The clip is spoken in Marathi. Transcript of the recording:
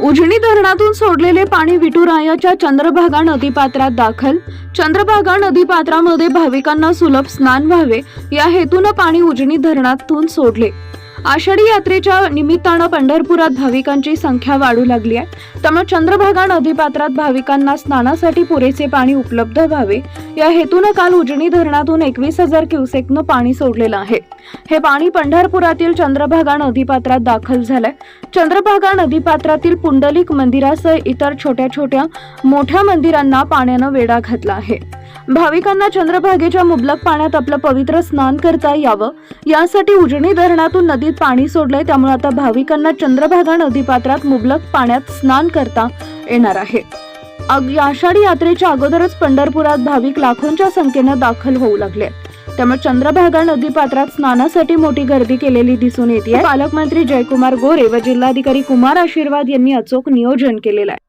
उजनी धरणातून सोडलेले पाणी विठुरायाच्या चंद्रभागा नदीपात्रात दाखल. चंद्रभागा नदीपात्रामध्ये भाविकांना सुलभ स्नान व्हावे. या हेतूनं पाणी उजनी धरणातून सोडले. आषाढी यात्रेच्या निमित्तानं पंढरपुरात भाविकांची संख्या वाढू लागली आहे. त्यामुळे चंद्रभागा नदीपात्रात भाविकांना स्नानासाठी पुरेसे पाणी उपलब्ध व्हावे. या हेतूनं काल उजनी धरणातून एकवीस हजार क्युसेकनं पाणी सोडलेलं आहे. हे पाणी पंढरपुरातील चंद्रभागा नदीपात्रात दाखल झालंय. चंद्रभागा नदीपात्रातील पुंडलिक मंदिरासह इतर छोट्या छोट्या मोठ्या मंदिरांना पाण्यानं वेढा घातला आहे. भाविकांना चंद्रभागेच्या मुबलक पाण्यात आपलं पवित्र स्नान करता यावं. यासाठी उजनी धरणातून नदीत पाणी सोडलंय. त्यामुळे आता भाविकांना चंद्रभागा नदीपात्रात मुबलक पाण्यात स्नान करता येणार आहे. अग- या आषाढी यात्रेच्या अगोदरच पंढरपुरात भाविक लाखोंच्या संख्येनं दाखल होऊ लागले. त्यामुळे चंद्रभागा नदीपात्रात स्नानासाठी मोठी गर्दी केलेली दिसून येते पालकमंत्री जयकुमार गोरे व जिल्हाधिकारी कुमार आशीर्वाद यांनी अचूक नियोजन केलेलं आहे.